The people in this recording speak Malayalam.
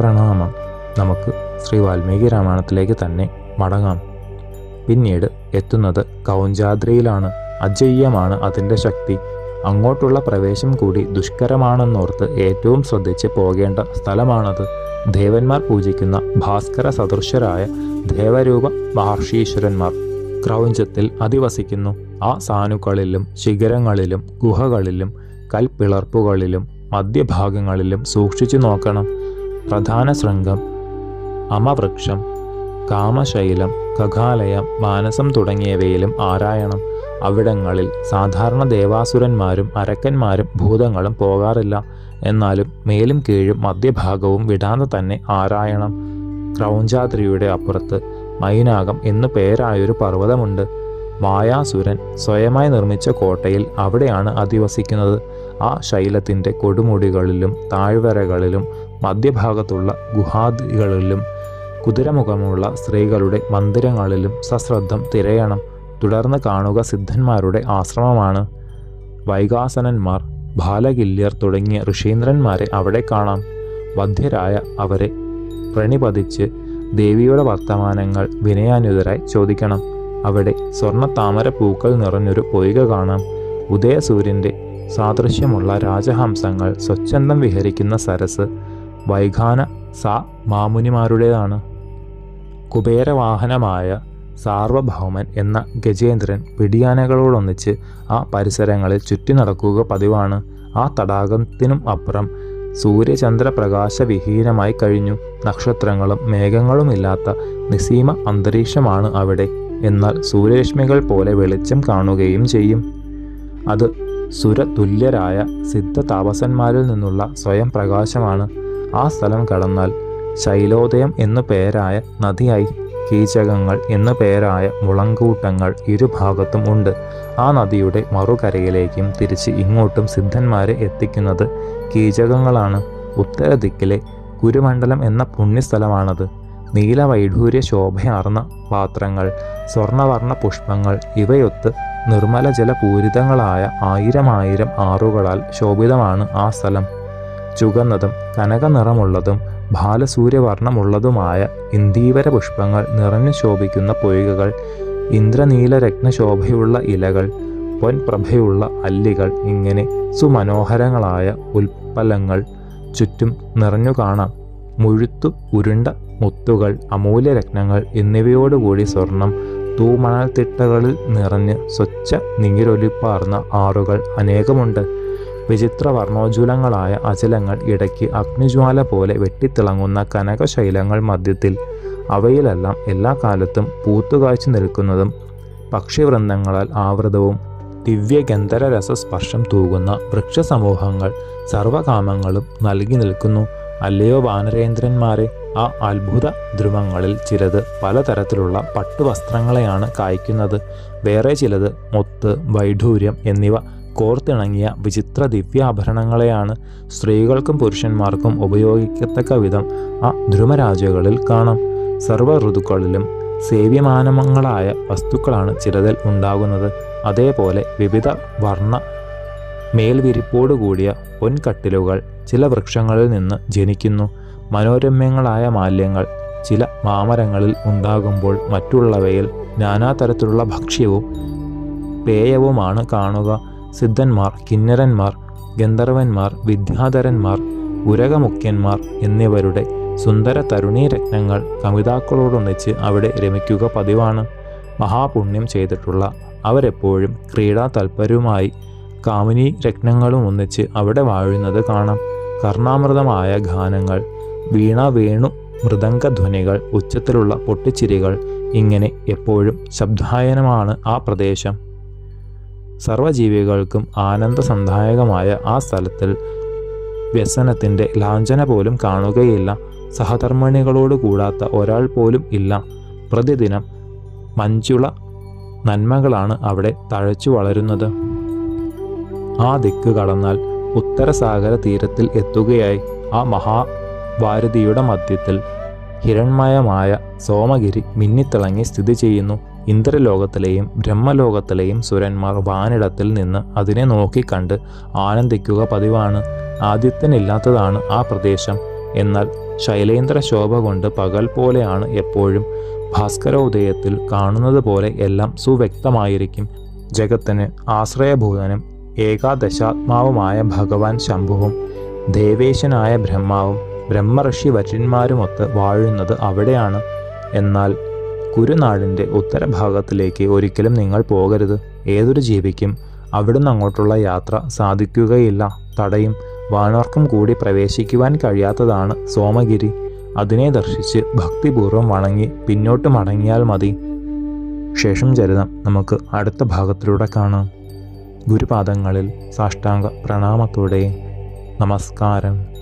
പ്രണാമം. നമുക്ക് ശ്രീ വാൽമീകി രാമായണത്തിലേക്ക് തന്നെ മടങ്ങാം. പിന്നീട് എത്തുന്നത് കൗഞ്ചാദ്രിയിലാണ്. അജയ്യമാണ് അതിന്റെ ശക്തി. അങ്ങോട്ടുള്ള പ്രവേശം കൂടി ദുഷ്കരമാണെന്നോർത്ത് ഏറ്റവും ശ്രദ്ധിച്ച് പോകേണ്ട സ്ഥലമാണത്. ദേവന്മാർ പൂജിക്കുന്ന ഭാസ്കര സദൃശരായ ദേവരൂപ മഹർഷീശ്വരന്മാർ ക്രൗഞ്ചത്തിൽ അധിവസിക്കുന്നു. ആ സാനുക്കളിലും ശിഖരങ്ങളിലും ഗുഹകളിലും കൽപ്പിളർപ്പുകളിലും മധ്യഭാഗങ്ങളിലും സൂക്ഷിച്ചു നോക്കണം. പ്രധാന ശൃംഗം അമവൃക്ഷം കാമശൈലം കഖാലയം മാനസം തുടങ്ങിയവയിലും ആരായണം. അവിടങ്ങളിൽ സാധാരണ ദേവാസുരന്മാരും അരക്കന്മാരും ഭൂതങ്ങളും പോകാറില്ല. എന്നാലും മേലും കീഴും മധ്യഭാഗവും വിടാതെ തന്നെ ആരായണം. ക്രൗഞ്ചാദ്രിയുടെ അപ്പുറത്ത് മൈനാകം എന്നു പേരായൊരു പർവതമുണ്ട്. മായാസുരൻ സ്വയമായി നിർമ്മിച്ച കോട്ടയിൽ അവിടെയാണ് അധിവസിക്കുന്നത്. ആ ശൈലത്തിന്റെ കൊടുമുടികളിലും താഴ്വരകളിലും മധ്യഭാഗത്തുള്ള ഗുഹാദികളിലും കുതിരമുഖമുള്ള സ്ത്രീകളുടെ മന്ദിരങ്ങളിലും സശ്രദ്ധം തിരയണം. തുടർന്ന് കാണുക സിദ്ധന്മാരുടെ ആശ്രമമാണ്. വൈകാസനന്മാർ ബാലകില്യർ തുടങ്ങിയ ഋഷീന്ദ്രന്മാരെ അവിടെ കാണാം. വധ്യരായ അവരെ പ്രണിപതിച്ച് ദേവിയുടെ വർത്തമാനങ്ങൾ വിനയാനുതരായി ചോദിക്കണം. അവിടെ സ്വർണ താമര പൂക്കൾ നിറഞ്ഞൊരു പൊയ്ക കാണാം. ഉദയസൂര്യന്റെ സാദൃശ്യമുള്ള രാജഹംസങ്ങൾ സ്വച്ഛന്തം വിഹരിക്കുന്ന സരസ് വൈഖാന സ മാമുനിമാരുടേതാണ്. കുബേരവാഹനമായ സാർവഭൗമൻ എന്ന ഗജേന്ദ്രൻ പിടിയാനകളോടൊന്നിച്ച് ആ പരിസരങ്ങളിൽ ചുറ്റി നടക്കുക പതിവാണ്. ആ തടാകത്തിനും അപ്പുറം സൂര്യചന്ദ്രപ്രകാശവിഹീനമായി കഴിഞ്ഞു. നക്ഷത്രങ്ങളും മേഘങ്ങളുമില്ലാത്ത നിസീമ അന്തരീക്ഷമാണ് അവിടെ. എന്നാൽ സൂര്യരശ്മികൾ പോലെ വെളിച്ചം കാണുകയും ചെയ്യും. അത് സുരതുല്യരായ സിദ്ധ താപസന്മാരിൽ നിന്നുള്ള സ്വയം പ്രകാശമാണ് ആ സ്ഥലം കടന്നാൽ ശൈലോദയം എന്നു പേരായ നദിയായി കീചകങ്ങൾ എന്നു പേരായ മുളങ്കൂട്ടങ്ങൾ ഇരുഭാഗത്തും ഉണ്ട്. ആ നദിയുടെ മറുകരയിലേക്കും തിരിച്ച് ഇങ്ങോട്ടും സിദ്ധന്മാരെ എത്തിക്കുന്നത് കീചകങ്ങളാണ്. ഉത്തരദിക്കിലെ കുരുമണ്ഡലം എന്ന പുണ്യസ്ഥലമാണത്. നീലവൈഢൂര്യ ശോഭയാർന്ന പാത്രങ്ങൾ സ്വർണവർണ പുഷ്പങ്ങൾ ഇവയൊത്ത് നിർമ്മല ജലപൂരിതങ്ങളായ ആയിരം ആയിരം ആറുകളാൽ ശോഭിതമാണ് ആ സ്ഥലം. ചുകന്നതും കനക നിറമുള്ളതും ബാലസൂര്യവർണമുള്ളതുമായ ഇന്ദീവര പുഷ്പങ്ങൾ നിറഞ്ഞു ശോഭിക്കുന്ന പൊയ്കകൾ ഇന്ദ്രനീലരത്നശോഭയുള്ള ഇലകൾ പൊൻപ്രഭയുള്ള അല്ലികൾ ഇങ്ങനെ സുമനോഹരങ്ങളായ ഉൽപ്പലങ്ങൾ ചുറ്റും നിറഞ്ഞു കാണാം. മുഴുത്തു ഉരുണ്ട മുത്തുകൾ അമൂല്യരത്നങ്ങൾ എന്നിവയോടുകൂടി സ്വർണം തൂമണൽത്തിട്ടകളിൽ നിറഞ്ഞ് സ്വച്ഛ നീരൊലിപ്പാർന്ന ആറുകൾ അനേകമുണ്ട്. വിചിത്ര വർണോജ്വലങ്ങളായ അചലങ്ങൾ ഇടയ്ക്ക് അഗ്നിജ്വാല പോലെ വെട്ടിത്തിളങ്ങുന്ന കനകശൈലങ്ങൾ മധ്യത്തിൽ. അവയിലെല്ലാം എല്ലാ കാലത്തും പൂത്തുകാഴ്ച നിൽക്കുന്നതും പക്ഷിവൃന്ദങ്ങളാൽ ആവൃതവും ദിവ്യഗന്ധര രസസ്പർശം തൂകുന്ന വൃക്ഷസമൂഹങ്ങൾ സർവകാമങ്ങളും നൽകി നിൽക്കുന്നു. അല്ലയോ വാനരേന്ദ്രന്മാരെ ആ അത്ഭുത ധ്രുവങ്ങളിൽ ചിലത് പലതരത്തിലുള്ള പട്ടുവസ്ത്രങ്ങളെയാണ് കായ്ക്കുന്നത്. വേറെ ചിലത് മുത്ത് വൈഢൂര്യം എന്നിവ കോർത്തിണങ്ങിയ വിചിത്ര ദിവ്യാഭരണങ്ങളെയാണ് സ്ത്രീകൾക്കും പുരുഷന്മാർക്കും ഉപയോഗിക്കത്തക്ക വിധം ആ ധ്രുമരാജകളിൽ കാണാം. സർവ ഋതുക്കളിലും സേവ്യമാനങ്ങളായ വസ്തുക്കളാണ് ചിലതിൽ ഉണ്ടാകുന്നത്. അതേപോലെ വിവിധ വർണ മേൽവിരിപ്പോടുകൂടിയ പൊൻകട്ടിലുകൾ ചില വൃക്ഷങ്ങളിൽ നിന്ന് ജനിക്കുന്നു. മനോരമ്യങ്ങളായ മാല്യങ്ങൾ ചില മാമരങ്ങളിൽ ഉണ്ടാകുമ്പോൾ മറ്റുള്ളവയിൽ നാനാതരത്തിലുള്ള ഭക്ഷ്യവും പേയവുമാണ് കാണുക. സിദ്ധന്മാർ കിന്നരന്മാർ ഗന്ധർവന്മാർ വിദ്യാധരന്മാർ ഉരകമുഖ്യന്മാർ എന്നിവരുടെ സുന്ദര തരുണീ രത്നങ്ങൾ കവിതാക്കളോടൊന്നിച്ച് അവിടെ രമിക്കുക പതിവാണ്. മഹാപുണ്യം ചെയ്തിട്ടുള്ള അവരെപ്പോഴും ക്രീഡാ തൽപരവുമായി കാമിനി രത്നങ്ങളും ഒന്നിച്ച് അവിടെ വാഴുന്നത് കാണാം. കർണാമൃതമായ ഗാനങ്ങൾ വീണ വേണു മൃദംഗധ്വനികൾ ഉച്ചത്തിലുള്ള പൊട്ടിച്ചിരികൾ ഇങ്ങനെ എപ്പോഴും ശബ്ദായനമാണ് ആ പ്രദേശം. സർവജീവികൾക്കും ആനന്ദസന്ധായകമായ ആ സ്ഥലത്തിൽ വ്യസനത്തിന്റെ ലാഞ്ചന പോലും കാണുകയില്ല. സഹധർമ്മിണികളോട് കൂടാത്ത ഒരാൾ പോലും ഇല്ല. പ്രതിദിനം മഞ്ചുള നന്മകളാണ് അവിടെ തഴച്ചു വളരുന്നത്. ആ ദിക്ക് കടന്നാൽ ഉത്തരസാഗര തീരത്തിൽ എത്തുകയായി. ആ മഹാഭാരതിയുടെ മധ്യത്തിൽ ഹിരൺമയമായ സോമഗിരി മിന്നിത്തിളങ്ങി സ്ഥിതി ചെയ്യുന്നു. ഇന്ദ്രലോകത്തിലെയും ബ്രഹ്മലോകത്തിലെയും സുരന്മാർ വാനിടത്തിൽ നിന്ന് അതിനെ നോക്കിക്കണ്ട് ആനന്ദിക്കുക പതിവാണ്. ആദിത്യനില്ലാത്തതാണ് ആ പ്രദേശം. എന്നാൽ ശൈലേന്ദ്ര ശോഭ കൊണ്ട് പകൽ പോലെയാണ് എപ്പോഴും. ഭാസ്കര ഉദയത്തിൽ കാണുന്നത് പോലെ എല്ലാം സുവ്യക്തമായിരിക്കും. ജഗത്തിന് ആശ്രയഭൂതനും ഏകാദശാത്മാവുമായ ഭഗവാൻ ശംഭുവും ദേവേശനായ ബ്രഹ്മാവും ബ്രഹ്മർഷി വര്യന്മാരുമൊത്ത് വാഴുന്നത് അവിടെയാണ്. എന്നാൽ കുരുനാടിന്റെ ഉത്തരഭാഗത്തിലേക്ക് ഒരിക്കലും നിങ്ങൾ പോകരുത്. ഏതൊരു ജീവിക്കും അവിടുന്ന് അങ്ങോട്ടുള്ള യാത്ര സാധിക്കുകയില്ല. തടയും വാനോർക്കും കൂടി പ്രവേശിക്കുവാൻ കഴിയാത്തതാണ് സോമഗിരി. അതിനെ ദർശിച്ച് ഭക്തിപൂർവം വണങ്ങി പിന്നോട്ട് മടങ്ങിയാൽ മതി. ശേഷം ചരിതം നമുക്ക് അടുത്ത ഭാഗത്തിലൂടെ കാണാം. ഗുരുപാദങ്ങളിൽ സാഷ്ടാംഗ പ്രണാമത്തോടെ. നമസ്കാരം.